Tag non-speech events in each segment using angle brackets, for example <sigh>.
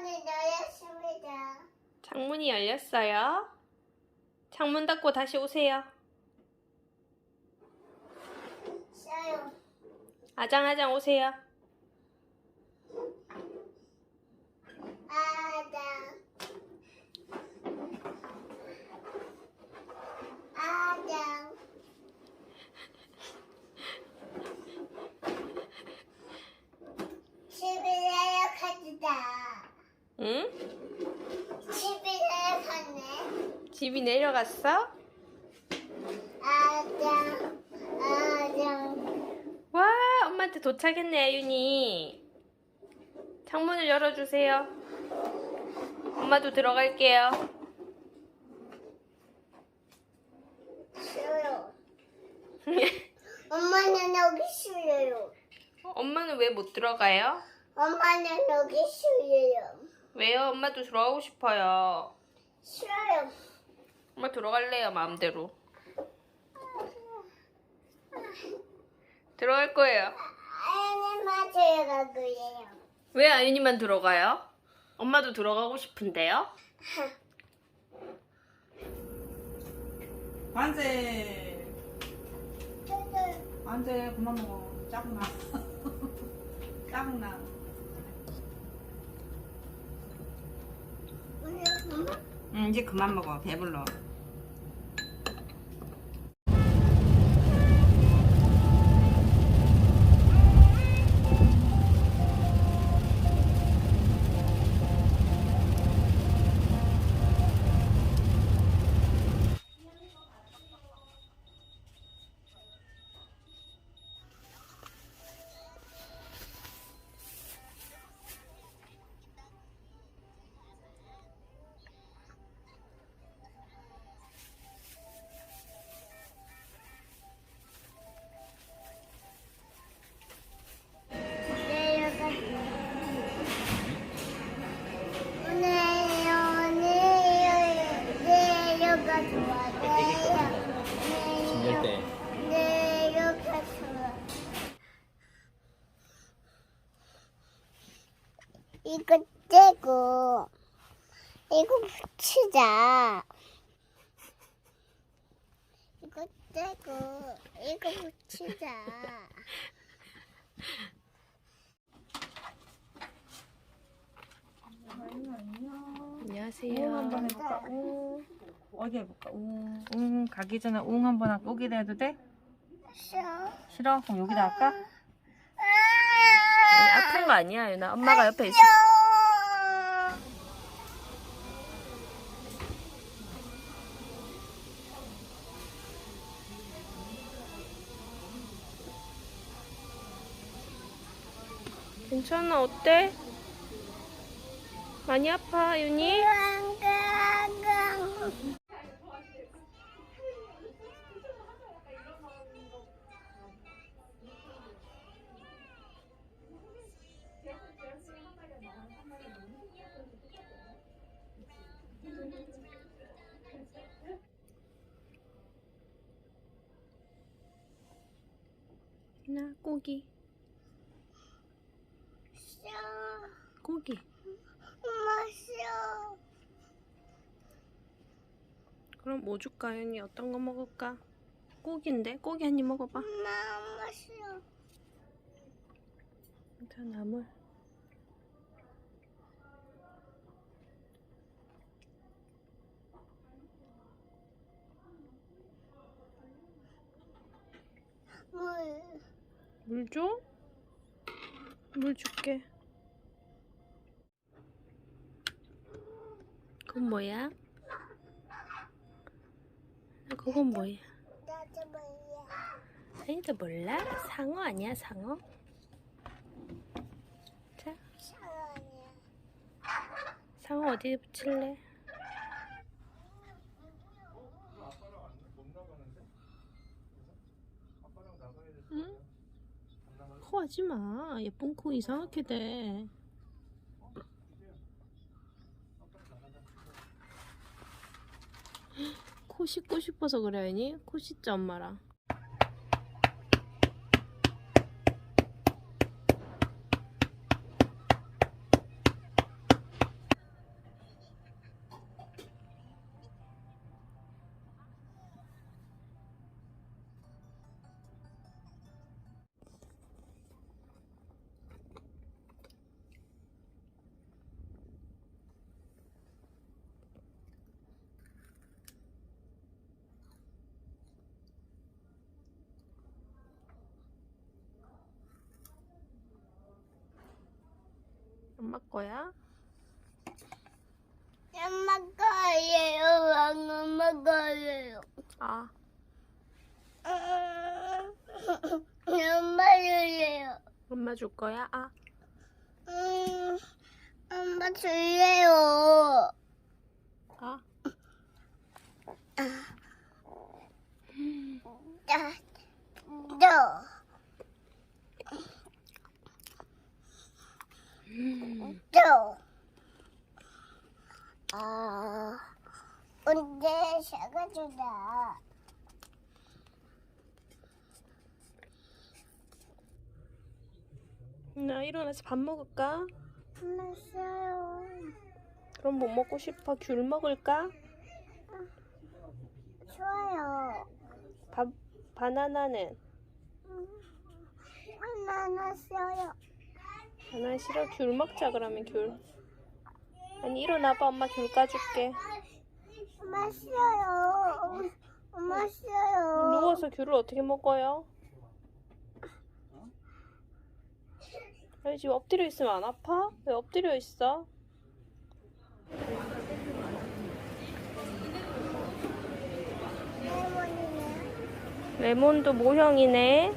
창문이 열렸습니다. 창문이 열렸어요. 창문 닫고 다시 오세요. 써요. 아장아장 오세요. 아장. 아장. 집에 내려갑니다. 응? 집에 내려갔네. 집이 내려갔어? 아장. 아장. 와, 엄마한테 도착했네, 아윤이. 창문을 열어주세요. 엄마도 들어갈게요. 싫어요. <laughs> 엄마는 여기 싫어요. 엄마는 왜 못 들어가요? 엄마는 여기 싫어요. 왜요? 엄마도 들어가고 싶어요. 싫어요. 엄마 들어갈래요, 마음대로. 들어갈 거예요. 아니만 제가 그래요. 왜 아윤이만 들어가요? 엄마도 들어가고 싶은데요? 안돼 안돼 그만 먹어 짜증나 <laughs> 짜증나 응 이제 그만 먹어 배불러 때 내려가 좋아. 이거 떼고 이거 붙이자. 이거 떼고 이거 붙이자. 안녕하세요. 한번 해볼까 우 어디 해볼까 우웅 가기 전에 웅 한 번 하고 여기다 해도 돼? 싫어. 싫어? 그럼 여기다 할까? 아니, 아픈 거 아니야, 유나. 엄마가 옆에 있어. 괜찮아, 어때? 많이 아파, 윤이? 고기. 싫어. 고기. 엄마 싫어. 그럼 뭐 줄까, 윤이? 어떤 거 먹을까? 고기인데? 고기 한 입 먹어봐. 엄마 엄마 싫어. 자, 나물. 물. 물 줘? 물 줄게. 그건 뭐야? 그건 뭐야? 나도 몰라. 아니도 몰라? 상어 아니야, 상어? 자, 사랑해. 상어 어디 붙일래? 응? 코 하지 마. 예쁜 코 이상하게 돼. 코 씻고 싶어서 그래, 아니? 코 씻자, 엄마랑. 엄마 거야? 엄마 거예요. 엄마 거예요. 아, 엄마 줄래요. 엄마 줄 거야? 아, 음, 엄마 줄래요. 아. 자, 너. 너. 아, 언제 사과주다. 나 일어나서 밥 먹을까? 알았어요. 그럼 뭐 먹고 싶어? 귤 먹을까? 좋아요. 밥, 바나나는? 하나 써요. 바나나 싫어? 귤 먹자 그러면 귤. 아니 일어나봐 엄마 귤 까줄게. 엄마 싫어요. 엄마 싫어요. 누워서 귤을 어떻게 먹어요? 아니 지금 엎드려 있으면 안 아파? 왜 엎드려 있어? 레몬도 모형이네.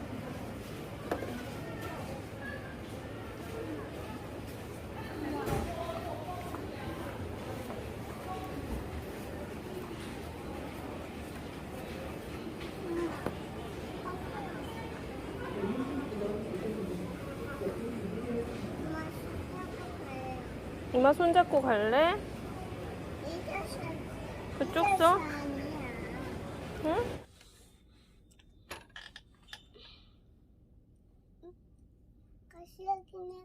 엄마 싫어요. 엄마 손잡고 갈래? 이제 그쪽 서? 아니야. 응? 가시하기는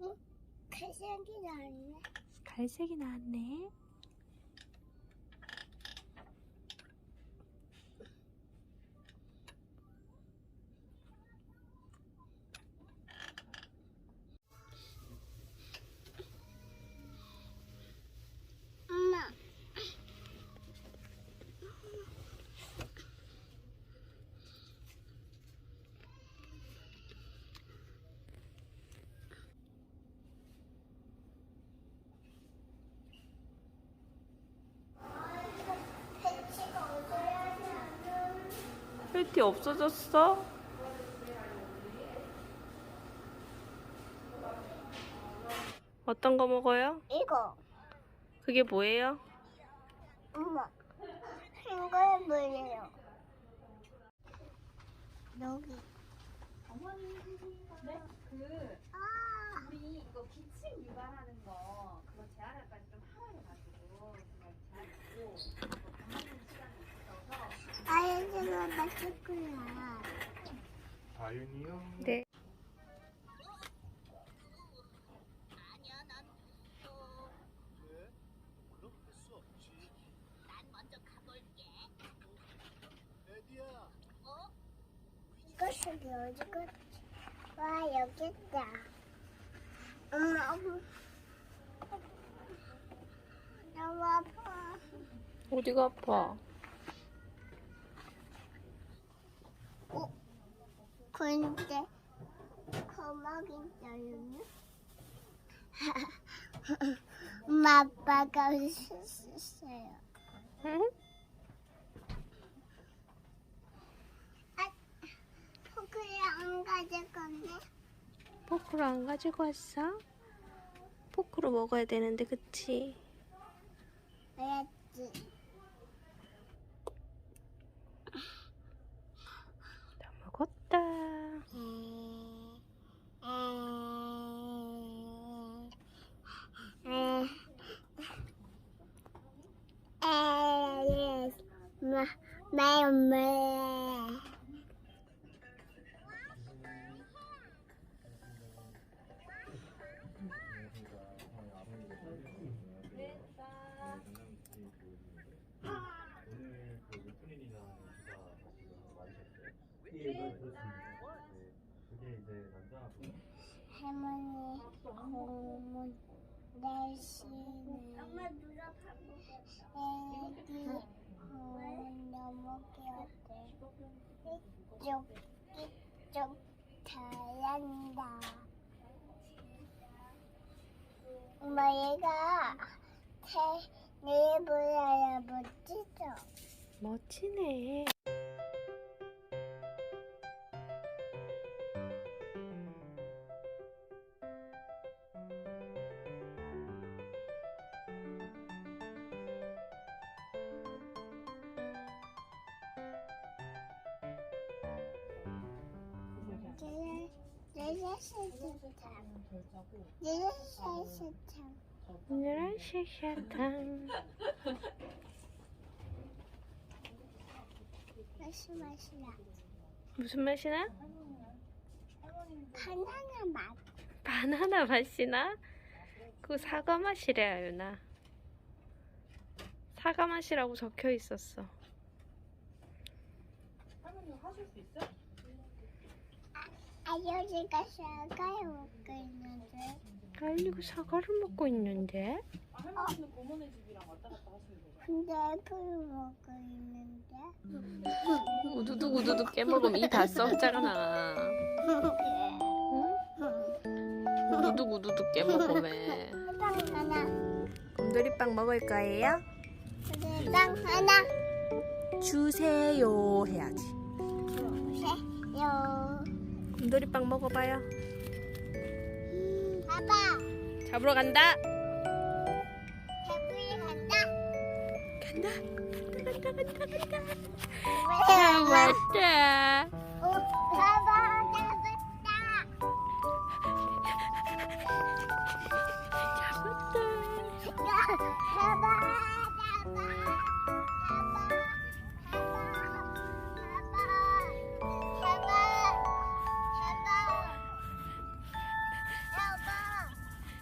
응? 가시하기 나왔네. 갈색이 나왔네. 팬티 없어졌어? 어떤 거 먹어요? 이거 그게 뭐예요? 엄마 이거 뭐예요? 여기 네? 그 아 우리 이거 기침 유발하는 거 그거 재활할까지 좀 하라고 가지고 제가 재활하고 가만히 시간이 있어서 아윤이요? 네. 이것이 어디가? 와 여기 있다. 엄마 엄마. 너무 아파. 어디가 아파? 근데 거막이 있어요. 엄마 아빠가 웃었어요. 응? 아, 포크를 안 건데. 포크로 안 가지고 왔어? 포크로 먹어야 되는데 그치? 알았지? 다 먹었다. 매매 할머니 공문 날씨는 애기 음, 너무 귀엽대. 이쪽, 이쪽 잘한다. 엄마 얘가 새 내부야 멋지죠? 멋지네. 오늘은 샤샤탕. 맛이 맛이야. 무슨 맛이 나? 바나나 맛. 바나나 맛이 나? 그 사과 맛이래, 유나. 사과 맛이라고 적혀 있었어. 아저씨가 사과를 먹고 있는데. 알리고 사과를 먹고 있는데? 근데 애플을 먹고 있는데. 우두둑 우두둑 깨먹으면 이 다 썩잖아. 우두둑 우두둑 깨먹으면. 빵 하나. 곰돌이빵 먹을 거예요? 근데 빵 하나. 주세요 해야지. 주세요. 곰돌이빵 먹어봐요. 봐봐. 잡으러 간다. 애플이 간다. 간다. 간다 간다 간다 간다. 어,